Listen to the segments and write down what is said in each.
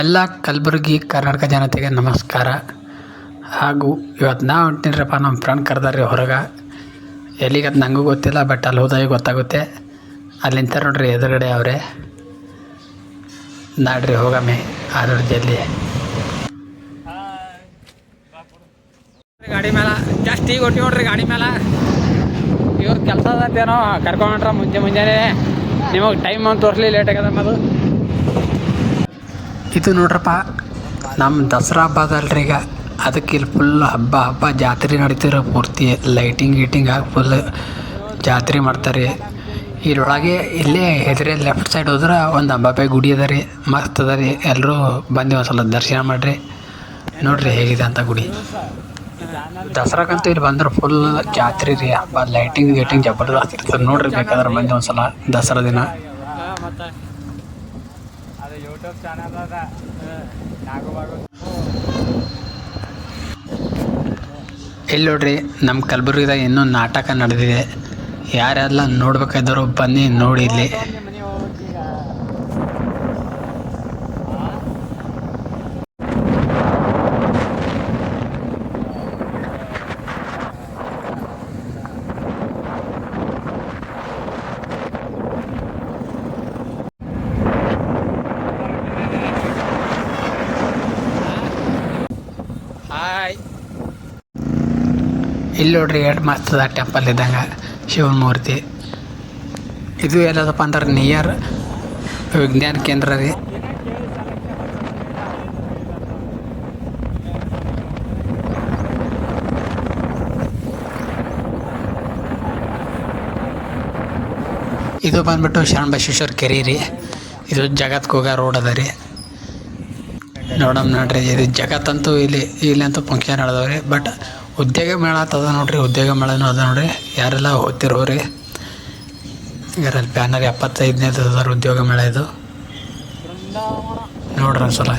ಎಲ್ಲ ಕಲಬುರಗಿ ಕರ್ನಾಟಕ ಜನತೆಗೆ ನಮಸ್ಕಾರ. ಹಾಗೂ ಇವತ್ತು ನಾ ಹೊಂಟೀನ್ರಪ್ಪ ನಮ್ಮ ಫ್ರೆಂಡ್ ಕರೆದಾರ್ರಿ ಹೊರಗೆ. ಎಲ್ಲಿಗಂತ ನನಗೂ ಗೊತ್ತಿಲ್ಲ, ಬಟ್ ಅಲ್ಲಿ ಹೋದಾಗ ಗೊತ್ತಾಗುತ್ತೆ. ಅಲ್ಲಿ ನಿಂತಾರ ನೋಡ್ರಿ ಎದುರುಗಡೆ ಅವರೇ. ನಾಡ್ರಿ ಹೋಗಮ್ಮೆ ಆದ್ರ ಜಲ್ದಿ ಗಾಡಿ ಮೇಲೆ ಜಾಸ್ತಿ ಕೊಟ್ಟಿ ನೋಡ್ರಿ ಗಾಡಿ ಮೇಲೆ ಇವ್ರ ಕೆಲಸ ಅದೇನೋ ಕರ್ಕೊಂಡ್ರ ಮುಂಜೆ ಮುಂಜಾನೆ. ನಿಮಗೆ ಟೈಮ್ ಅಂತ ತೋರಿಸ್ಲಿ ಲೇಟ್ ಆಗ್ಯದ ಅದು. ಇದು ನೋಡ್ರಪ್ಪ ನಮ್ಮ ದಸರಾ ಹಬ್ಬ ಅದಲ್ರಿ ಈಗ. ಅದಕ್ಕೆ ಇಲ್ಲಿ ಫುಲ್ ಹಬ್ಬ ಹಬ್ಬ ಜಾತ್ರೆ ನಡೀತಿರೋ ಪೂರ್ತಿ. ಲೈಟಿಂಗ್ ಗೀಟಿಂಗ್ ಆಗಿ ಫುಲ್ ಜಾತ್ರೆ ಮಾಡ್ತಾರೆ. ಇಲ್ಲೊಳಗೆ ಇಲ್ಲೇ ಎದುರೇ ಲೆಫ್ಟ್ ಸೈಡ್ ಹೋದ್ರೆ ಒಂದು ಅಂಬಾಬೆ ಗುಡಿ ಅದ ರೀ, ಮಸ್ತ್ ಅದ ರೀ. ಎಲ್ಲರೂ ಬಂದು ಒಂದು ಸಲ ದರ್ಶನ ಮಾಡಿರಿ. ನೋಡ್ರಿ ಹೇಗಿದೆ ಅಂತ ಗುಡಿ. ದಸರಾಗಂತೂ ಇಲ್ಲಿ ಬಂದ್ರೆ ಫುಲ್ ಜಾತ್ರೆ ರೀ, ಹಬ್ಬ. ಲೈಟಿಂಗ್ ಗೀಟಿಂಗ್ ಜಬರ್ದಸ್ತ್ ಇರ್ತದೆ. ನೋಡ್ರಿ ಬೇಕಾದ್ರೆ ಬಂದು ಒಂದು ಸಲ ದಸರಾ ದಿನ. ಯೂಟ್ಯೂಬ್ ಚಾನಲ್ ಅದ. ನಾಗು ಇಲ್ಲಿ ನೋಡ್ರಿ ನಮ್ಮ ಕಲಬುರ್ಗಿದಾಗ ಇನ್ನೂ ನಾಟಕ ನಡೆದಿದೆ. ಯಾರೆಲ್ಲ ನೋಡ್ಬೇಕಾದ್ರು ಬನ್ನಿ ನೋಡಿ ಇಲ್ಲಿ ಹಾಯ್ ಇಲ್ಲಿ ನೋಡ್ರಿ ಎರಡು ಮಸ್ತದ ಟೆಂಪಲ್ ಇದ್ದಂಗೆ ಶಿವನ ಮೂರ್ತಿ. ಇದು ಎಲ್ಲದಪ್ಪ ಅಂದ್ರೆ ನಿಯರ್ ವಿಜ್ಞಾನ ಕೇಂದ್ರ ರೀ. ಇದು ಬಂದ್ಬಿಟ್ಟು ಶರಣ ಬಸವೇಶ್ವರ ಕೆರೆ ರೀ. ಇದು ಜಗತ್ ಹೋಗೋ ರೋಡ್ ಅದ ರೀ. ನೋಡಮ್ ನೋಡ್ರಿ, ಇದು ಜಗತ್ತಂತೂ ಇಲ್ಲಿ, ಇಲ್ಲಂತೂ ಫಂಕ್ಷನ್ ನಡೆದವ್ರಿ. ಬಟ್ ಉದ್ಯೋಗ ಮೇಳ ಅದ ನೋಡ್ರಿ, ಉದ್ಯೋಗ ಮೇಳನೂ ಅದ ನೋಡ್ರಿ. ಯಾರೆಲ್ಲ ಓದ್ತಿರೋರಿ? ಇದರಲ್ಲಿ ಬ್ಯಾನರ್ ಎಪ್ಪತ್ತೈದನೇದು ಉದ್ಯೋಗ ಮೇಳ ಇದು? ನೋಡ್ರಿ ಒಂದ್ಸಲ.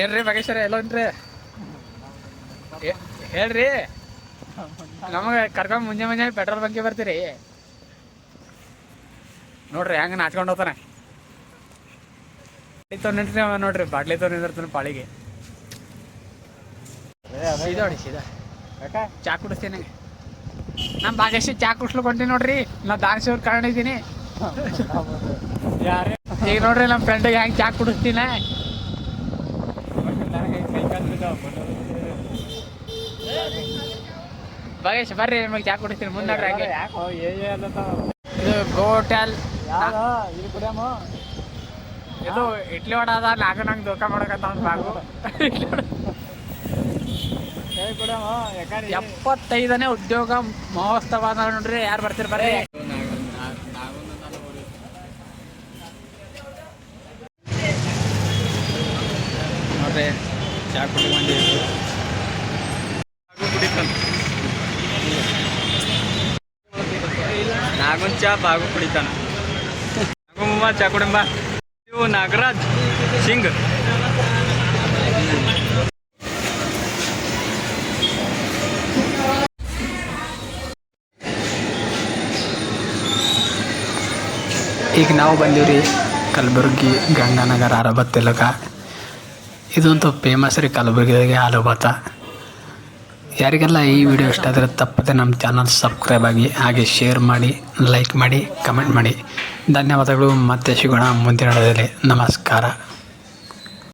ಏನ್ರಿ ಮಗೇಶ್ವರ ಎಲ್ಲ ಉಂಟ್ರಿ ಹೇಳ್ರಿ. ನಮಗೆ ಕರ್ಕೊಂಡ್ ಮುಂಜೆ ಮುಂಜಾನೆ ಪೆಟ್ರೋಲ್ ಬಂಕಿ ಬರ್ತೀರಿ. ನೋಡ್ರಿ ಹೆಂಗ ನಾಚ್ಕೊಂಡು ಹೋಗ್ತಾನೆ. ನಿಂತೀನಿ ತೊಗೊಂಡಿರ್ತೀನಿ ಅವ ನೋಡ್ರಿ ಬಾಟ್ಲಿ ತೊಗೊಂಡಿರ್ತಾನೆ ಪಾಳಿಗೆ. ಸೀದಾ ಹೊಡಿ ಸೀದಾ. ಯಾಕೆ? ಚಾ ಕುಡಿಸ್ತೀನಿ. ನಮ್ಮ ಭಾಗ್ಯಶ್ರೀ ಚಾ ಕುಡ್ಸ್ಲಿಕ್ಕೆ ನೋಡ್ರಿ. ನಾ ದಾನಿಸೋರ್ ಕಾರಣ ಇದ್ದೀನಿ. ಯಾರೇ? ಈಗ ನೋಡ್ರಿ ನಮ್ಮ ಫ್ರೆಂಡಿಗೆ ಹೆಂಗೆ ಚಾ ಕುಡಿಸ್ತೀನಿ. ಭಾಗೇಶ್ ಬರ್ರಿ ನಿಮಗೆ ಚಾ ಕುಡಿಸ್ತೀನಿ. ಮುಂದೆ ಹಂಗೆ. ಇದು ಗೋಟೆಲ್. ಇದು ಇಡ್ಲಿ ವಡ ಅದ ನಾಗ ನಂಗೆ ದೋಖ ಮಾಡಕತ್ತ ಅವ್ನು ಬಾಗು ಎಪ್ಪತ್ತೈದನೇ ಉದ್ಯೋಗ ಮಹೋತ್ಸವ ನೋಡ್ರಿ ಯಾರು ಬರ್ತೀರಿ ಬರ್ರಿ? ನೋಡ್ರಿ ಚಾ ಕುಡಿ ಮಂದಿ ನಾಗೊಂದು ಚಾ ಬಾಗು ಕುಡಿತಾನ. ನಾಗಮ್ಮ ಚಾ ಕುಡಿಂಬ. ಇವು ನಾಗರಾಜ್ ಸಿಂಗ್. ಈಗ ನಾವು ಬಂದೀವ್ರಿ ಕಲಬುರ್ಗಿ ಗಂಗಾನಗರ ಅರಬತ್ತಿಲಕ ಇದೊಂದು ಫೇಮಸ್ ರೀ ಕಲಬುರ್ಗಿದಾಗೆ ಆಲೂ ಭಾತ ಯಾರಿಗೆಲ್ಲ ಈ ವಿಡಿಯೋ ಇಷ್ಟ ಆದರೆ ತಪ್ಪದೆ ನಮ್ಮ ಚಾನಲ್ ಸಬ್ಸ್ಕ್ರೈಬ್ ಆಗಿ, ಹಾಗೆ ಶೇರ್ ಮಾಡಿ ಲೈಕ್ ಮಾಡಿ ಕಮೆಂಟ್ ಮಾಡಿ. ಧನ್ಯವಾದಗಳು. ಮತ್ತೆ ಸಿಗೋಣ ಮುಂದಿನ ನಮಸ್ಕಾರ.